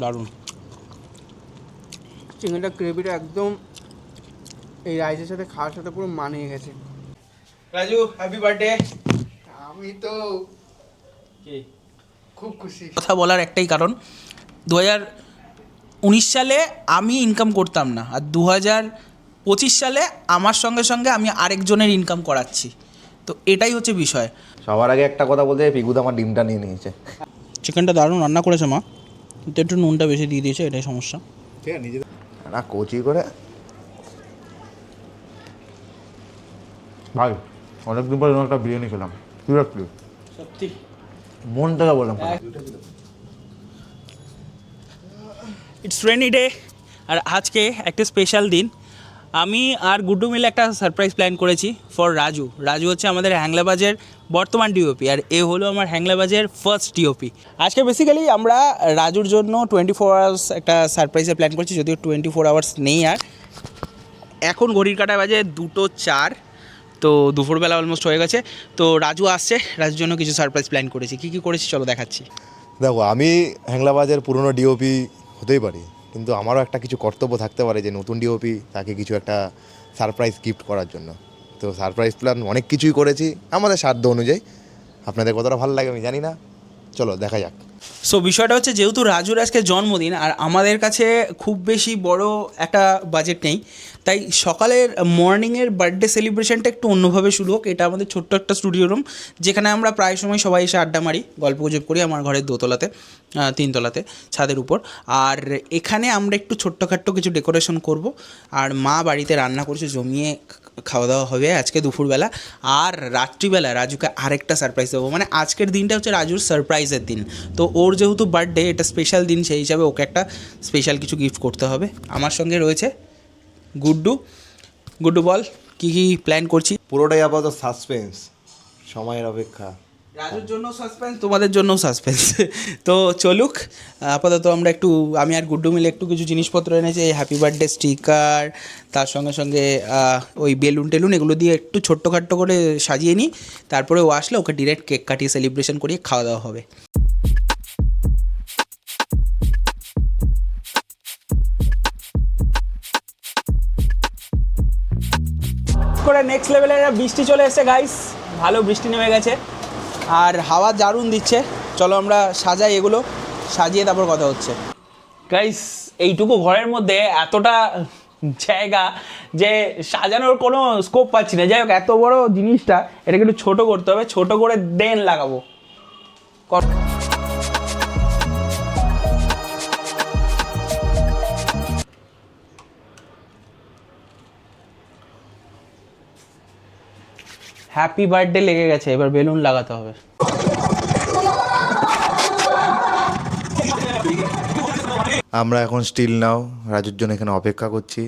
দারুণ। চিকেনটা গ্রেভিটা একদম এই রাইসের সাথে খাওয়ার সাথে পুরো মানিয়ে গেছে। রাজু হ্যাপি বার্থডে আমি তো খুব খুশি। কথা বলার একটাই কারণ দু হাজার উনিশ সালে আমি ইনকাম করতাম না আর দু হাজার পঁচিশ সালে আমার সঙ্গে সঙ্গে আমি আরেকজনের ইনকাম করাচ্ছি। তো এটাই হচ্ছে বিষয়। সবার আগে একটা কথা বলতে পিকুদা আমার ডিমটা নিয়ে নিয়েছে। চিকেনটা দারুণ রান্না করেছে মা। কিন্তু একটু নুনটা বেশি দিয়ে দিয়েছে এটাই সমস্যা। ঠিক আছে নিজে না কচি করে ভাই অনেকদিন পরে একটা বিরিয়ানি খেলাম। সিরিয়াসলি সত্যি? মন থেকে বললাম? ইটস রেনি ডে আর আজকে একটা স্পেশাল দিন। আমি আর গুড্ডু মিলে একটা সারপ্রাইজ প্ল্যান করেছি ফর রাজু। রাজু হচ্ছে আমাদের হ্যাংলাবাজের বর্তমান ডিওপি আর এ হলো আমার হ্যাংলাবাজের ফার্স্ট ডিওপি আজকে বেসিক্যালি আমরা রাজুর জন্য টোয়েন্টি ফোর আওয়ার্স একটা সারপ্রাইজের প্ল্যান করছি, যদিও টোয়েন্টি ফোর আওয়ার্স নেই আর। এখন ঘড়ির কাটায় বাজে দুটো চার, তো দুপুরবেলা অলমোস্ট হয়ে গেছে। তো রাজু আসছে, রাজুর জন্য কিছু সারপ্রাইজ প্ল্যান করেছি। কী কী করেছি চলো দেখাচ্ছি। দেখো, আমি হ্যাংলাবাজের পুরনো ডিওপি হতেই পারি। কিন্তু আমারও একটা কিছু কর্তব্য থাকতে পারে যে নতুন ডিওপি তাকে কিছু একটা সারপ্রাইজ গিফট করার জন্য। তো সারপ্রাইজ প্ল্যান অনেক কিছুই করেছি, আমাদের সাধ্য অনুযায়ী। আপনাদের কতটা ভালো লাগে আমি জানি না। চলো, দেখা যাক। সো বিষয়টা হচ্ছে যেহেতু রাজুর আজকে জন্মদিন, আর আমাদের কাছে খুব বেশি বড় একটা বাজেট নেই, তাই সকালের মর্নিংয়ের বার্থডে সেলিব্রেশনটা একটু অন্যভাবে শুরু হোক। এটা আমাদের ছোট্ট একটা স্টুডিও রুম যেখানে আমরা প্রায় সময় সবাই এসে আড্ডা মারি, গল্প গুজব করি আমার ঘরের দোতলাতে তিনতলাতে, ছাদের উপর। আর এখানে আমরা একটু ছোট্টখাট্ট কিছু ডেকোরেশন করব, আর মা বাড়িতে রান্না করছে, জমিয়ে খাওয়া দাওয়া হবে আজকে দুপুরবেলা। আর রাত্রিবেলা রাজুকে আরেকটা সারপ্রাইজ দেবো। মানে আজকের দিনটা হচ্ছে রাজুর সারপ্রাইজের দিন। তো ওর যেহেতু বার্থডে এটা স্পেশাল দিন, সেই হিসাবে ওকে একটা স্পেশাল কিছু গিফট করতে হবে। আমার সঙ্গে রয়েছে গুড্ডু। গুড্ডু বল, কী কী প্ল্যান করছি পুরোটাই আপাতত সাসপেন্স সময়ের অপেক্ষা। রাজুর জন্য সাসপেন্স তোমাদের জন্য সাসপেন্স তো চলুক, আপাতত আমরা একটু, আমি আর গুড্ডু মিলে একটু কিছু জিনিসপত্র এনেছি, এই হ্যাপি বার্থডে স্টিকার তার সঙ্গে সঙ্গে ওই বেলুন টেলুন, এগুলো দিয়ে একটু ছোট্টখাট্ট করে সাজিয়ে নিই। তারপরে ও আসলে ওকে ডিরেক্ট কেক কাটিয়ে সেলিব্রেশন করিয়ে খাওয়া দাওয়া হবে। করে নেক্সট লেভেলের বৃষ্টি চলে এসেছে গাইস ভালো বৃষ্টি নেমে গেছে। আর হাওয়া দারুণ দিচ্ছে। চলো আমরা সাজাই এগুলো, সাজিয়ে তারপর কথা হচ্ছে। গাইস এইটুকু ঘরের মধ্যে এতটা জায়গা যে সাজানোর কোনো স্কোপ পাচ্ছি না। যাই হোক, এত বড় জিনিসটা, এটাকে একটু ছোটো করতে হবে। ছোটো করে দেন লাগাবো। কর- হ্যাপি বার্থডে লেগে গেছে এবার বেলুন লাগাতে হবে। আমরা এখন স্টিল নাও রাজুর জন্য এখানে অপেক্ষা করছি।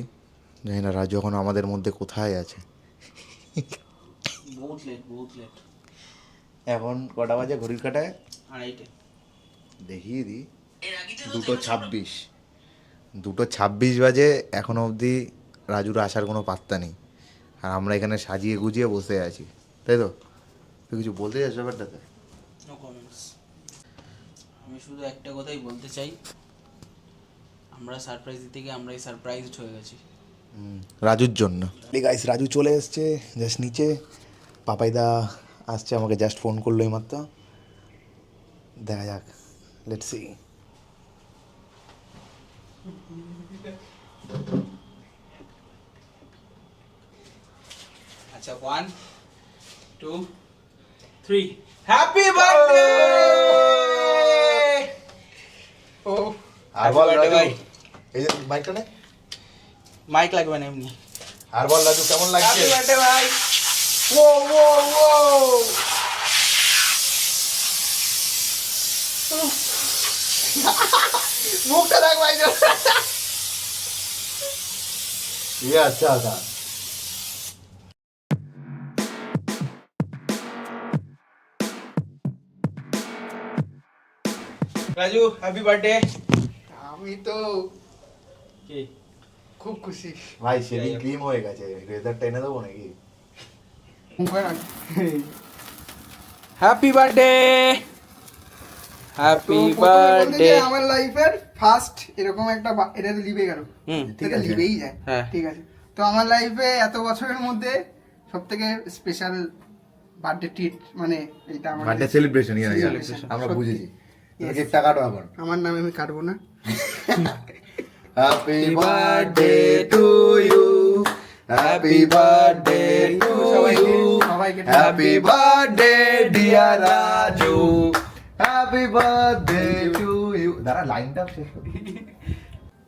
জানি না রাজু এখন আমাদের মধ্যে কোথায় আছে। বহুত লেট বহুত লেট এখন কটা বাজে ঘড়ির কাটায়? দেখিয়ে দিই। দুটো ছাব্বিশ। দুটো ছাব্বিশ বাজে এখনও অবধি রাজুর আসার কোনো পাত্তা নেই। আর আমরা এখানে সাজিয়ে গুজিয়ে বসে আছি। তাই তো? তুই কিছু বলতে চাস ব্যাপারটাতে? নো কমেন্টস আমি শুধু একটা কথাই বলতে চাই। আমরা সারপ্রাইজ দিতে গিয়ে আমরাই সারপ্রাইজড হয়ে গেছি। হুম, রাজুর জন্য। গাইস রাজু চলে এসছে জাস্ট নিচে। পাপাইদা আসছে আমাকে জাস্ট ফোন করল এইমাত্র। দেখা যাক লেটস সি আচ্ছা one two three happy birthday ও আর বল birthday, রাজু ভাই। এই যে মাইকটা নে মাইক লাগবে না এমনি আর বল রাজু কেমন লাগছে হ্যাপি বার্থডে ভাই ও ও ও মুখটা দেখ ভাই ये अच्छा था রাজু হ্যাপি বার্থডে আমি তো কি? খুব খুশি। ভাই সেদিন ক্রিম হয়ে গেছে রেজারটা এনে দেবো নাকি? হ্যাপি বার্থডে হ্যাপি বার্থডে আমার লাইফের ফার্স্ট এরকম একটা এটা তো লিভে গেল। ঠিক আছে। লিভেই যায়। হ্যাঁ। ঠিক আছে। তো আমার লাইফে এত বছরের মধ্যে সব থেকে স্পেশাল বার্থডে ট্রিট মানে এটা আমার বার্থডে সেলিব্রেশন আমরা। বুঝেছি. কেকটা কাটো এখন আমার নামে আমি কাটবো না। Happy birthday to you happy birthday to you happy birthday dear Raju happy birthday to you দাঁড়া লাইনটা শেষ কর।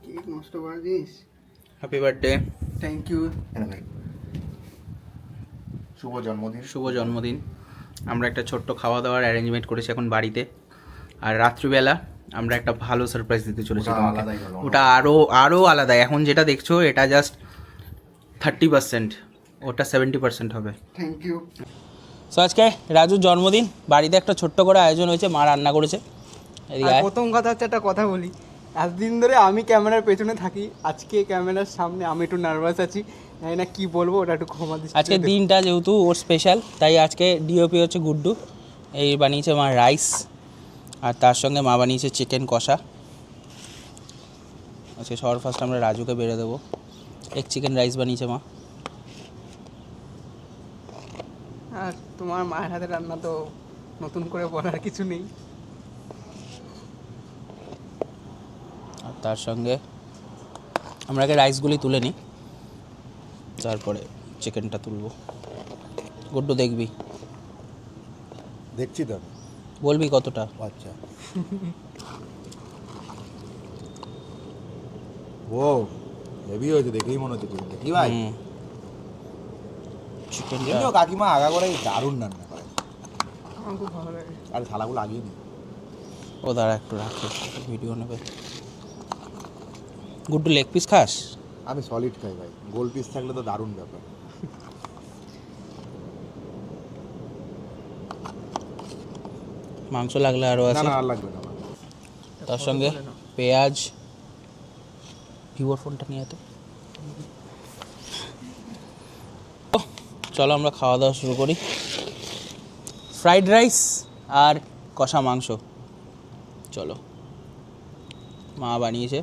কেক নষ্ট করার জিনিস হ্যাপি বার্থডে থ্যাংক ইউ শুভ জন্মদিন। শুভ জন্মদিন। আমরা একটা ছোট্ট খাওয়া দাওয়ার অ্যারেঞ্জমেন্ট করেছি এখন বাড়িতে। আর রাত্রিবেলা আমরা একটা ভালো সারপ্রাইজ দিতে চলেছি ওটা তোমাকে। ওটা আরও আরও আলাদা এখন যেটা দেখছ এটা জাস্ট থার্টি পার্সেন্ট ওটা সেভেন্টি পার্সেন্ট হবে। থ্যাংক ইউ সো আজকে রাজুর জন্মদিন। বাড়িতে একটা ছোট্ট করে আয়োজন হয়েছে মা রান্না করেছে। প্রথম কথা হচ্ছে একটা কথা বলি। এতদিন ধরে আমি ক্যামেরার পেছনে থাকি। আজকে ক্যামেরার সামনে আমি একটু নার্ভাস আছি। জানি না কি বলব ওটা একটু ক্ষমা দিচ্ছি আজকে দিনটা যেহেতু ওর স্পেশাল তাই আজকে ডিওপি হচ্ছে গুড্ডু। এই বানিয়েছে মা রাইস আর তার সঙ্গে মা বানিয়েছে চিকেন কষা। আজকে সবার ফার্স্ট আমরা রাজুকে বেড়ে দেবো। এক চিকেন রাইস বানিয়েছে মা। আর তোমার মায়ের হাতে রান্না তো নতুন করে বলার কিছু নেই। আর তার সঙ্গে আমরা আগে রাইসগুলি তুলে নিই। তারপরে চিকেনটা তুলবো। গুড্ডু দেখবি? দেখছি তো বলবি কতটা? আচ্ছা। ও হেভি হয়েছে দেখেই মনে হচ্ছে চিকেনটা কি ভাই? চিকেনটা কাকিমা আগা করে দারুণ রান্না করে। আমার খুব ভালো লাগে। আর থালাগুলো আগিয়ে নি ও দাঁড়া একটু রাখে ভিডিও নেবে। গুড্ডু লেগ পিস খাস? আমি সলিড খাই ভাই গোল পিস থাকলে তো দারুণ ব্যাপার। মাংস লাগলে আরও আছে। না লাগবে না। তার সঙ্গে পেঁয়াজ। ভিভোর ফোনটা নিয়ে তো। চলো আমরা খাওয়া দাওয়া শুরু করি। ফ্রাইড রাইস আর কষা মাংস। চলো। মা বানিয়েছে।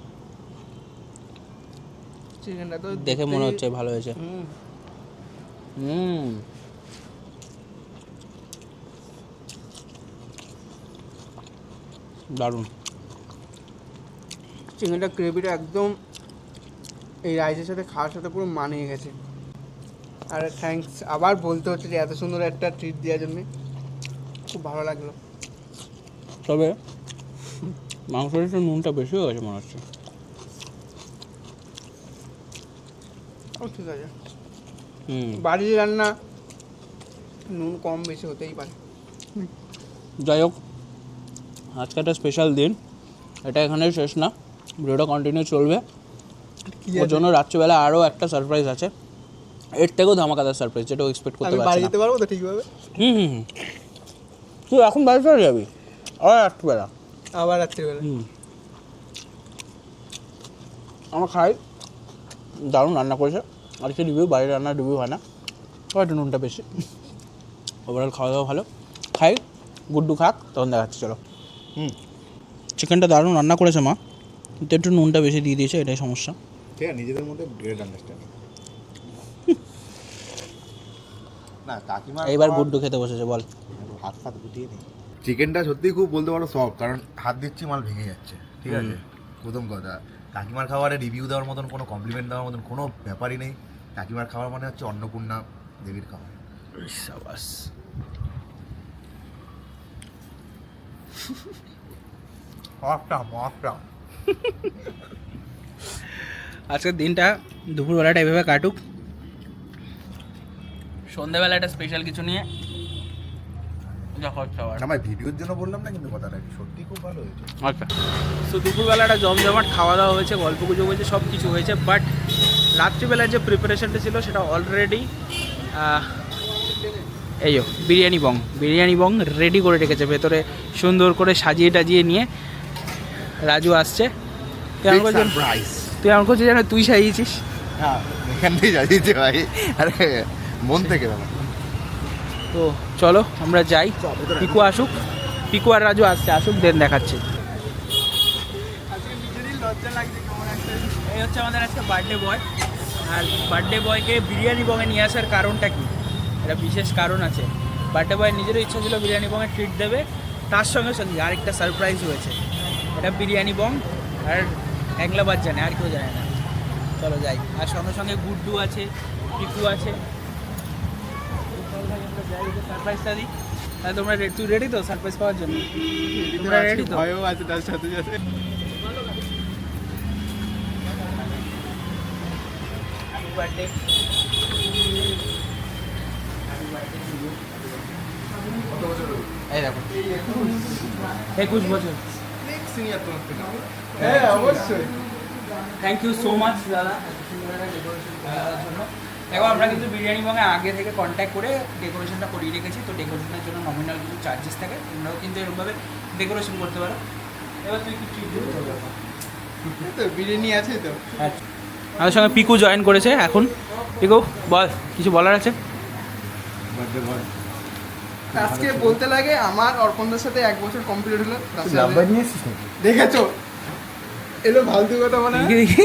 দেখে মনে হচ্ছে ভালো হয়েছে। হুম, দারুণ। চিকেনটা গ্রেভিটা একদম এই রাইসের সাথে খাওয়ার সাথে পুরো মানিয়ে গেছে। আর থ্যাঙ্কস আবার বলতে হচ্ছে যে এত সুন্দর একটা ট্রিট দেওয়ার জন্যে। খুব ভালো লাগল। তবে মাংসের একটু নুনটা বেশি হয়ে গেছে মনে হচ্ছে। ও ঠিক আছে। হুম। বাড়ির রান্না নুন কম বেশি হতেই পারে। যাই হোক আজকে একটা স্পেশাল দিন। এটা এখানে শেষ না। ভিডিওটা কন্টিনিউ চলবে। ওর জন্য রাত্রিবেলা আরও একটা সারপ্রাইজ আছে। এর থেকেও ধামাকাদার সারপ্রাইজ যেটা এক্সপেক্ট করতে বাড়ি যেতে পারব তো ঠিকভাবে? হুম হুম হুম। তুই এখন বাড়ি চলে যাবি? আবার রাত্রিবেলা। আবার রাত্রিবেলা। হুম। আমরা খাই। দারুণ রান্না করেছে। আর কি রিভিউ বাড়ির রান্নার রিভিউ হয় না। হয়তো নুনটা বেশি। ওভারঅল খাওয়া দাওয়া ভালো। খাই গুড্ডু খাক তখন দেখাচ্ছি চলো। হুম। চিকেনটা দারুণ রান্না করেছে মা। কিন্তু একটু নুনটা বেশি দিয়ে দিয়েছে এটাই সমস্যা। ঠিক আছে নিজেদের মধ্যে গ্রেট আন্ডারস্ট্যান্ডিং না কাকিমা এইবার গুড্ডু খেতে বসেছে বল। হাত ফাত গুটিয়ে নেই চিকেনটা সত্যিই খুব বলতে পারো সব কারণ হাত দিচ্ছি মাল ভেঙে যাচ্ছে। ঠিক আছে? প্রথম কথা। কাকিমার খাবারে রিভিউ দেওয়ার মতন কোনো কমপ্লিমেন্ট দেওয়ার মতন কোনো ব্যাপারই নেই। কাকিমার খাবার মানে হচ্ছে অন্নপূর্ণা দেবীর খাবার। সাবাস একটা একটা আজকের দিনটা দুপুরবেলাটা এভাবে কাটুক। সন্ধ্যেবেলা একটা স্পেশাল কিছু নিয়ে আমার ভিডিওর জন্য বললাম না কিন্তু কথাটা সত্যি খুব ভালো হয়েছে। আচ্ছা। তো দুপুরবেলাটা জমজমাট খাওয়া দাওয়া হয়েছে গল্প গুজব হয়েছে সব কিছু হয়েছে বাট রাত্রিবেলার যে প্রিপারেশনটা ছিল সেটা অলরেডি এই যো বিরিয়ানি বং। বিরিয়ানি বং রেডি করে রেখেছে ভেতরে সুন্দর করে সাজিয়ে টাজিয়ে নিয়ে রাজু আসছে। তুই আমার তুই আমার জানো তুই সাজিয়েছিস? হ্যাঁ এখান থেকে ভাই। আরে মন থেকে তো চলো আমরা যাই। পিকু আসুক। পিকু আর রাজু আসছে আসুক দেন দেখাচ্ছে। এই হচ্ছে আমাদের আজকে বার্থডে বয় আর বার্থডে বয়কে বিরিয়ানি বঙে নিয়ে আসার কারণটা কি? একটা বিশেষ কারণ আছে। বার্থডে বয় নিজেরও ইচ্ছা ছিল বিরিয়ানি বঙে ট্রিট দেবে তার সঙ্গে সঙ্গে আরেকটা সারপ্রাইজ হয়েছে এটা বিরিয়ানি বং আর হ্যাংলাবাদ জানে আর কেউ জানে না। চলো যাই। আর সঙ্গে সঙ্গে গুড্ডু আছে পিকু আছে। সারপ্রাইজটা দিই। তাহলে তোমরা তুই রেডি তো সারপ্রাইজ পাওয়ার জন্য? তোমরা রেডি তো? ভয়ও আছে তার সাথে সাথে। বার্থডে এই দেখো। একুশ বছর। হ্যাঁ অবশ্যই। থ্যাংক ইউ সো মাচ দাদা জন্য। দেখো আমরা কিন্তু বিরিয়ানি বঙ্গে আগে থেকে কন্ট্যাক্ট করে ডেকোরেশনটা করিয়ে রেখেছি। তো ডেকোরেশনের জন্য নমিনাল কিছু চার্জেস থাকে। তোমরাও কিন্তু এরকমভাবে ডেকোরেশন করতে পারো। এবার তুই কি ট্রিট দিবি তোর ব্যাপার। এই তো বিরিয়ানি আছে তো। আচ্ছা আমাদের সঙ্গে পিকু জয়েন করেছে এখন। পিকু বল কিছু বলার আছে? বার্থডে বয় আজকে বলতে লাগে আমার অর্পণদার সাথে এক বছর কমপ্লিট হলো। দেখেছ? এলো ফালতু কথা মনে? দেখি,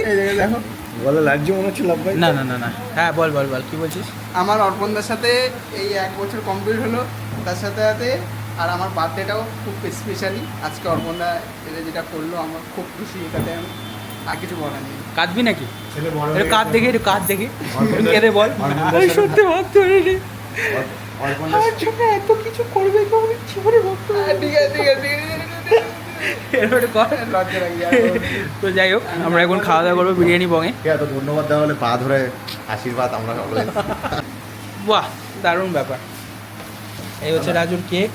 বলে লাগছে মনে হচ্ছে লাভবাই না না না না। হ্যাঁ বল বল বল কি বলছিস? আমার অর্পণদার সাথে এই এক বছর কমপ্লিট হলো। তার সাথে সাথে আর আমার বার্থডেটাও খুব স্পেশালি আজকে অর্পণদা এদের যেটা করল আমার খুব খুশি এটাতে আমি আর কিছু বলার নেই। কাঁদবি নাকি? একটু কাঁদ দেখি একটু কাঁদ দেখি। বল? সত্যি ভাবতে পারিনি জন্য এত কিছু করবে জীবনে ভাবতে ঠিক আছে ঠিক আছে লাগে তো যাই হোক আমরা এখন খাওয়া দাওয়া করব বিরিয়ানি বঙে। তো ধন্যবাদ দেওয়া হলে পা ধরে আশীর্বাদ আমরা বাহ দারুণ ব্যাপার। এই হচ্ছে রাজুর কেক।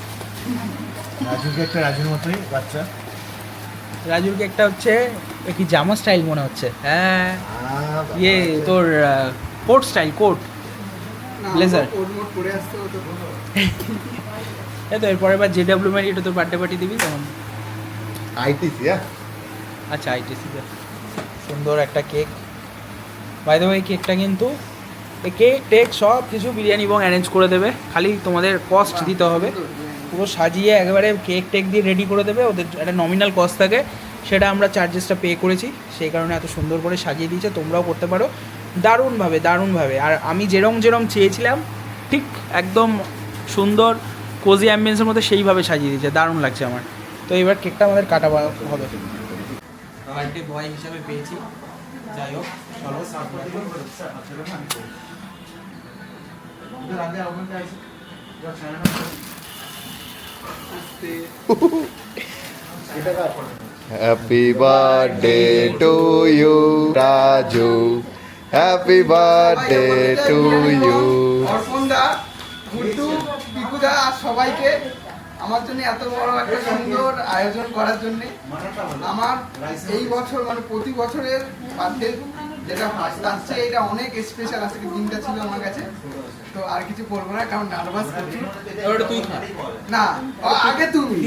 রাজুকে একটা রাজুর মতোই বাচ্চা। রাজুর কেকটা হচ্ছে কি জামা স্টাইল মনে হচ্ছে? হ্যাঁ। ইয়ে তোর কোট স্টাইল কোট। এই তো এরপরে এটা তোর বার্থডে পার্টি দিবি তখন? আইটিসি হ্যাঁ। আচ্ছা আইটিসি সুন্দর একটা কেক বাই দ্য কেকটা কিন্তু কেক টেক সব কিছু বিরিয়ানি এবং অ্যারেঞ্জ করে দেবে। খালি তোমাদের কস্ট দিতে হবে। পুরো সাজিয়ে একেবারে কেক টেক দিয়ে রেডি করে দেবে। ওদের একটা নমিনাল কস্ট থাকে। সেটা আমরা চার্জেসটা পে করেছি। সেই কারণে এত সুন্দর করে সাজিয়ে দিয়েছে। তোমরাও করতে পারো। দারুণভাবে দারুণভাবে। আর আমি যেরম যেরম চেয়েছিলাম ঠিক একদম সুন্দর কোজি অ্যাম্বিয়েন্সের মধ্যে সেইভাবে সাজিয়ে দিয়েছে। দারুণ লাগছে আমার। তো এবার কেকটা আমাদের কাটা হবে। বার্থডে বয় হিসাবে পেয়েছি। যাই হোক চলো happy birthday to you Raju happy birthday to you অর্পণদা Guddu পিকুদা আর সবাইকে আমার জন্য এত বড় একটা সুন্দর আয়োজন করার জন্য আমার এই বছর মানে প্রতি বছরের বার্থডে যেটা তার চেয়ে এটা অনেক স্পেশাল আজকে দিনটা ছিল আমার কাছে। তো আর কিছু করব না কারণ নার্ভাস করছি। না আগে তুমি।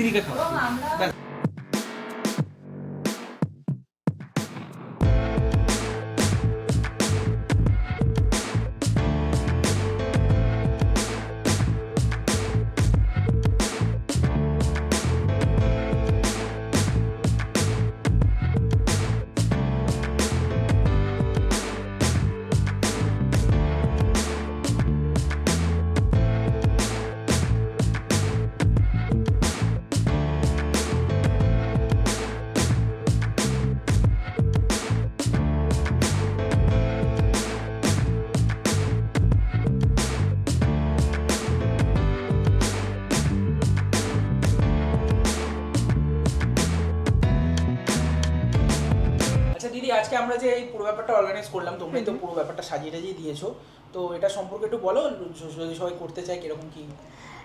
যে এই পুরো ব্যাপারটা অর্গানাইজ করলাম তোমরাই তো পুরো ব্যাপারটা সাজিয়ে টাজিয়ে দিয়েছ। তো এটা সম্পর্কে একটু বলো যদি সবাই করতে চায় কীরকম কি?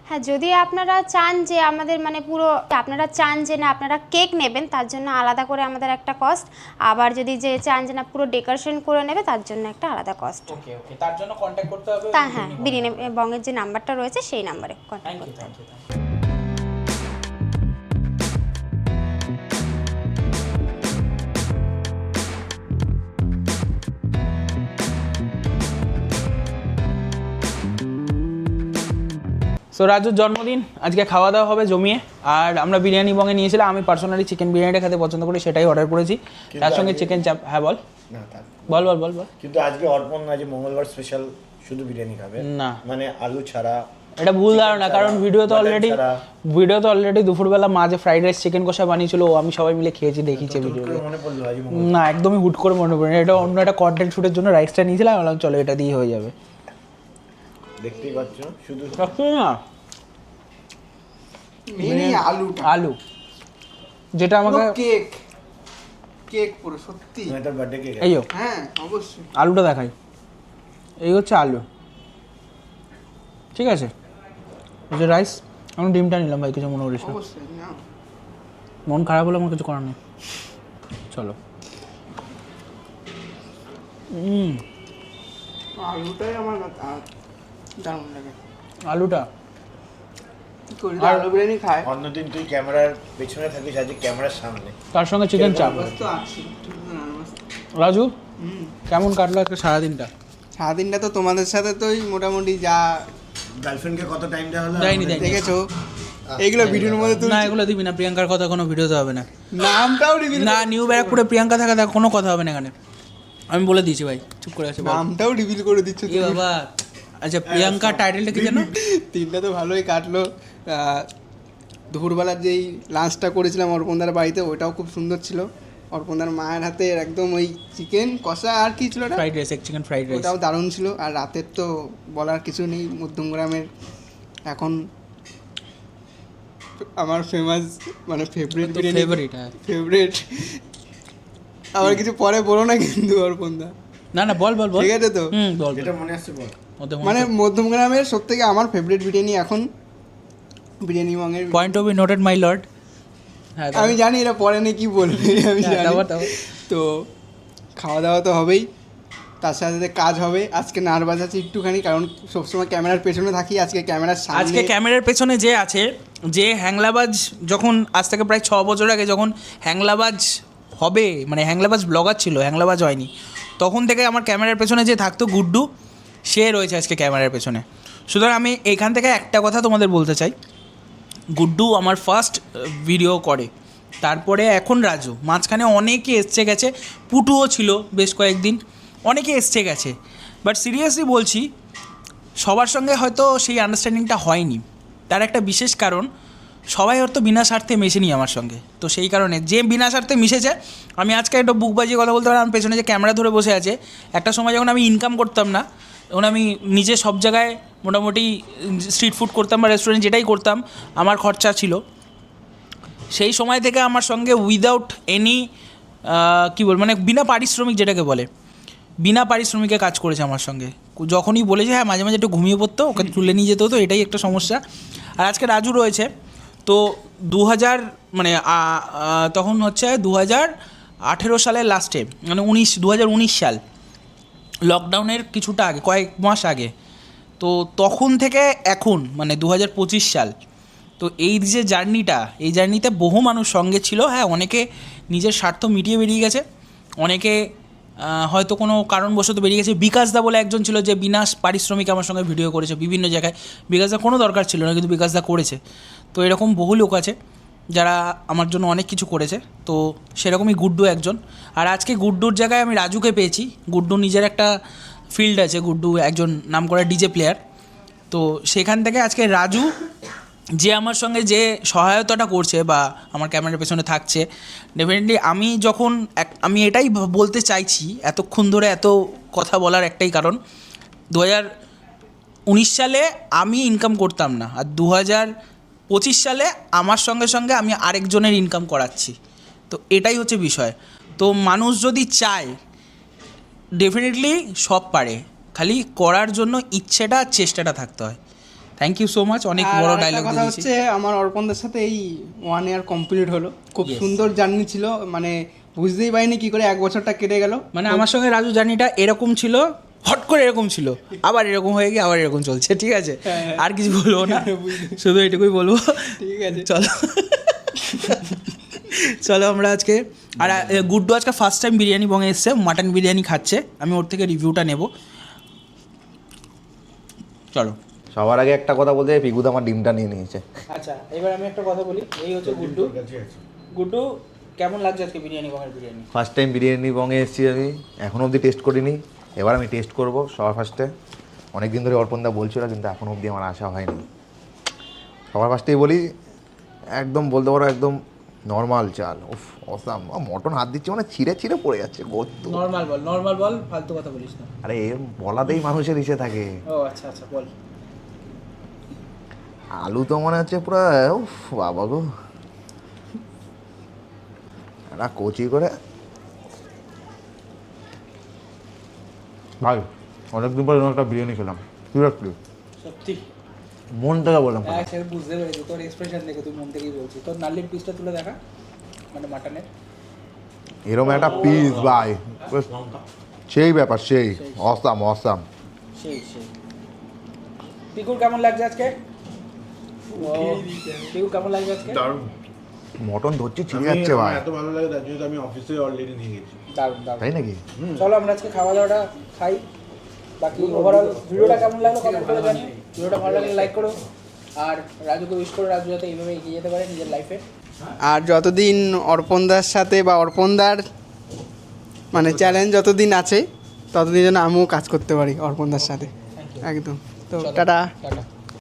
হ্যাঁ যদি আপনারা চান যে আমাদের মানে পুরো আপনারা চান যে না আপনারা কেক নেবেন তার জন্য আলাদা করে আমাদের একটা কস্ট আবার যদি যে চান যে না পুরো ডেকোরেশন করে নেবে তার জন্য একটা আলাদা কস্ট ওকে ওকে তার জন্য কন্ট্যাক্ট করতে হবে তা হ্যাঁ বিরিয়ানি বঙ্গের যে নাম্বারটা রয়েছে সেই নাম্বারে কন্ট্যাক্ট করতে হবে। সো রাজুর জন্মদিন আজকে খাওয়া দাওয়া হবে জমিয়ে আর আমরা বিরিয়ানি বঙ্গে নিয়েছিলাম আমি পার্সোনালি চিকেন বিরিয়ানিটা খেতে পছন্দ করি সেটাই অর্ডার করেছি। তার সঙ্গে চিকেন চাপ হ্যাঁ বল। বল বল বল বল। কিন্তু আজকে অর্পণ আজ মঙ্গলবার স্পেশাল শুধু বিরিয়ানি খাবে। না। মানে আলু ছাড়া এটা ভুল ধারণা কারণ ভিডিও তো অলরেডি। ভিডিও তো অলরেডি দুপুরবেলা মাঝে ফ্রাইড রাইস চিকেন কষা বানিয়েছিল ও আমি সবাই মিলে খেয়েছি দেখিয়েছি তো ভিডিও না একদমই হুট করে মনে পড়ে এটা অন্য একটা কন্টেন্ট শুটের জন্য রাইসটা নিয়েছিলাম বললাম চলো এটা দিয়ে হয়ে যাবে। দেখতেই পাচ্ছ। শুধু না? মেনই আলুটা। আলু। যেটা আমাকে কেক। কেক পুরো সত্যি। মানে তার বার্থডে কেক এই যো, হ্যাঁ অবশ্যই। আলুটা দেখাই। এই হচ্ছে আলু। ঠিক আছে? যে রাইস আমি ডিমটা নিলাম ভাই কিছু মনে করিস না। মন খারাপ হলে আমার কিছু করার নেই। চলো। আলুটাই আমার দারুণ লাগে। আলুটা? কি করি? যে আলু বিরিয়ানি খায় অন্যদিন তুই ক্যামেরার পেছনে থাকিস আজকে ক্যামেরার সামনে। তার সঙ্গে চিকেন চাপ রাজু কেমন কাটলো আজকে সারাদিনটা? সারাদিনটা তো তোমাদের সাথে মোটামুটি যা গার্লফ্রেন্ডকে কত টাইম দেওয়া হলো? দেয়নি, দেখেছ? এইগুলো ভিডিওর মধ্যে তুমি না এগুলো দিবি না। প্রিয়াঙ্কার কথা কোনো ভিডিওতে হবে না। নামটাও রিভিল না। নিউ ব্যারাকপুরে প্রিয়াঙ্কা থাকা দেখ কোনো কথা হবে না এখানে। আমি বলে দিয়েছি ভাই। চুপ করে আছে। নামটাও রিভিল করে দিচ্ছ বাবা। আচ্ছা প্রিয়াঙ্কা টাইটেলটা কি জানো দিনটা তো ভালোই কাটলো। দুপুরবেলার যেই লাঞ্চটা করেছিলাম অর্পণদার বাড়িতে ওটাও খুব সুন্দর ছিল। অর্পণদার মায়ের হাতে একদম ওই চিকেন কষা আর কি ছিল ফ্রাইড রাইস এক চিকেন ফ্রাইড রাইস ওটাও দারুণ ছিল। আর রাতের তো বলার কিছু নেই মধ্যমগ্রামের এখন আমার ফেমাস মানে ফেভারিট ফেভারিট হ্যাঁ। ফেভারিট আবার কিছু পরে বলো না কিন্তু অর্পণদা। না না বল বল বল। ঠিক আছে তো? হুম বল এটা মনে আসছে বল। মানে মধ্যমগ্রামের সব থেকে আমার ফেভারিট বিরিয়ানি এখন biryani মঙের point of noted my lord হ্যাঁ আমি জানি এটা পরে নিয়ে কি বলবে আমি হ্যাঁ, জানি। তো খাওয়া দাওয়া তো হবেই তার সাথে সাথে কাজ হবে। আজকে নার্ভাস আছে একটুখানি কারণ সবসময় ক্যামেরার পেছনে থাকি আজকে ক্যামেরার সামনে আজকে ক্যামেরার পেছনে যে আছে যে হ্যাংলাবাজ যখন আজ থেকে প্রায় ছ বছর আগে যখন হ্যাংলাবাজ হবে মানে হ্যাংলাবাজ ব্লগার ছিল হ্যাংলাবাজ হয়নি তখন থেকে আমার ক্যামেরার পেছনে যে থাকতো গুড্ডু সে রয়েছে আজকে ক্যামেরার পেছনে। সুতরাং আমি এখান থেকে একটা কথা তোমাদের বলতে চাই। গুড্ডু আমার ফার্স্ট ভিডিও করে। তারপরে এখন রাজু। মাঝখানে অনেকে এসছে গেছে, পুটুও ছিল বেশ কয়েকদিন, অনেকে এসছে গেছে। বাট সিরিয়াসলি বলছি, সবার সঙ্গে হয়তো সেই আন্ডারস্ট্যান্ডিংটা হয়নি। তার একটা বিশেষ কারণ, সবাই হয়তো বিনা স্বার্থে মেশেনি আমার সঙ্গে। তো সেই কারণে যে বিনা স্বার্থে মিশেছে, আমি আজকে একটা বুক বাজিয়ে কথা বলতে পারি আমার পেছনে যে ক্যামেরা ধরে বসে আছে, একটা সময় যখন আমি ইনকাম করতাম না তখন আমি নিজে সব জায়গায় মোটামুটি স্ট্রিট ফুড করতাম বা রেস্টুরেন্ট যেটাই করতাম, আমার খরচা ছিল। সেই সময় থেকে আমার সঙ্গে উইদাউট এনি কী বল মানে বিনা পারিশ্রমিক যেটাকে বলে, বিনা পারিশ্রমিকে কাজ করেছে আমার সঙ্গে। যখনই বলেছে হ্যাঁ মাঝে মাঝে একটু ঘুমিয়ে পড়তো, ওকে তুলে নিয়ে যেতে হতো, এটাই একটা সমস্যা। আর আজকে রাজু রয়েছে, তো দু হাজার মানে তখন হচ্ছে দু হাজার আঠেরো সালের লাস্টে মানে উনিশ দু হাজার উনিশ সাল। লকডাউনের কিছুটা আগে, কয়েক মাস আগে। তো তখন থেকে এখন মানে দু হাজার পঁচিশ সাল, তো এই যে জার্নিটা, এই জার্নিতে বহু মানুষ সঙ্গে ছিল। হ্যাঁ অনেকে নিজের স্বার্থ মিটিয়ে বেরিয়ে গেছে। অনেকে হয়তো কোনো কারণবশত বেরিয়ে গেছে। বিকাশদা বলে একজন ছিল যে বিনা পারিশ্রমিক আমার সঙ্গে ভিডিও করেছে বিভিন্ন জায়গায়। বিকাশদা কোনো দরকার ছিল না, কিন্তু বিকাশদা করেছে। তো এরকম বহু লোক আছে। যারা আমার জন্য অনেক কিছু করেছে, তো সেরকমই গুড্ডু একজন। আর আজকে গুড্ডুর জায়গায় আমি রাজুকে পেয়েছি। গুড্ডু নিজের একটা ফিল্ড আছে, গুড্ডু একজন নাম করা ডিজে প্লেয়ার তো সেখান থেকে আজকে রাজু যে আমার সঙ্গে যে সহায়তাটা করছে বা আমার ক্যামেরার পেছনে থাকছে ডেফিনেটলি আমি যখন এক আমি এটাই বলতে চাইছি, এতক্ষণ ধরে এত কথা বলার একটাই কারণ দু হাজার উনিশ সালে আমি ইনকাম করতাম না। আর দু হাজার পঁচিশ সালে আমার সঙ্গে সঙ্গে আমি আরেকজনের ইনকাম করাচ্ছি। তো এটাই হচ্ছে বিষয়। তো মানুষ যদি চায় ডেফিনেটলি সব পারে। খালি করার জন্য ইচ্ছেটা আর চেষ্টাটা থাকতে হয়। থ্যাংক ইউ সো মাচ অনেক বড় ডায়লগ কথা হচ্ছে আমার অর্পণদের সাথে এই ওয়ান ইয়ার কমপ্লিট হলো। খুব সুন্দর জার্নি ছিল মানে বুঝতেই পারিনি কি করে এক বছরটা কেটে গেল। মানে আমার সঙ্গে রাজু জার্নিটা এরকম ছিল হট করে এরকম ছিল। আবার এরকম হয়ে গিয়ে আবার এরকম চলছে ঠিক আছে? হ্যাঁ, আর কিছু বলব না। শুধু এটুকুই বলব। ঠিক আছে। চলো। চলো আমরা আজকে আর গুড্ডু আজকে ফার্স্ট টাইম বিরিয়ানি বঙে এসছে মাটন বিরিয়ানি খাচ্ছে। আমি ওর থেকে রিভিউটা নেব। চলো। সবার আগে একটা কথা বলতে পিগুদ আমার ডিমটা নিয়ে নিয়েছে। আচ্ছা এবার আমি একটা কথা বলি এই হচ্ছে গুড্ডু। গুড্ডু কেমন লাগছে আজকে বিরিয়ানি বঙের বিরিয়ানি? ফার্স্ট টাইম বিরিয়ানি বঙে এসেছি আমি এখনও অবধি টেস্ট করিনি। এবার আমি টেস্ট করব সবার ফার্স্টে অনেক দিন ধরে অর্পণদা বলছিল কিন্তু এখনও অবধি আমার আশা হয়নি। সবার ফার্স্টেই বলি একদম বলতে পারো একদম নর্মাল চাল। উফ অসাম। মটন হাত দিচ্ছে মানে ছিঁড়ে ছিঁড়ে পড়ে যাচ্ছে গদ্য নর্মাল বল নর্মাল বল ফালতু কথা বলিস না। আরে এর বলাতেই মানুষের ইসে থাকে। ও আচ্ছা আচ্ছা বল। আলু তো মনে হচ্ছে পুরো উফ বাবা গো। একটা কচি করে ভাই অনেকদিন পরে একটা বিরিয়ানি খেলাম। সিরিয়াসলি সত্যি? মন থেকে বললাম। হ্যাঁ সে বুঝতে পেরেছি। তোর এক্সপ্রেশন দেখে তুই মন থেকেই বলছিস। তোর নালির পিসটা তুলে দেখা মানে মাটনের এরকম একটা পিস ভাই। সেই ব্যাপার সেই। অসাম অসাম সেই সেই। পিকুর কেমন লাগছে আজকে? ও, পিকুর কেমন লাগছে আজকে? মটন ধরছি ছিঁড়ে যাচ্ছে ভাই। এত ভালো লাগে তার জন্য আমি অফিসে অলরেডি নিয়ে গেছি। দারুণ দারুণ। তাই নাকি? চলো আমরা আজকে খাওয়া দাওয়াটা খাই। বাকি ওভারঅল ভিডিওটা কেমন লাগল কমেন্ট করে জানি ভিডিওটা ভালো লাগলে লাইক করো। আর রাজুকে উইশ করো রাজু যাতে এইভাবে এগিয়ে যেতে পারে নিজের লাইফে আর যতদিন অর্পণ অর্পণদার সাথে বা অর্পণদার মানে চ্যালেঞ্জ যতদিন আছে ততদিন যেন আমিও কাজ করতে পারি অর্পণদার সাথে। একদম। তো টাটা। টাটা।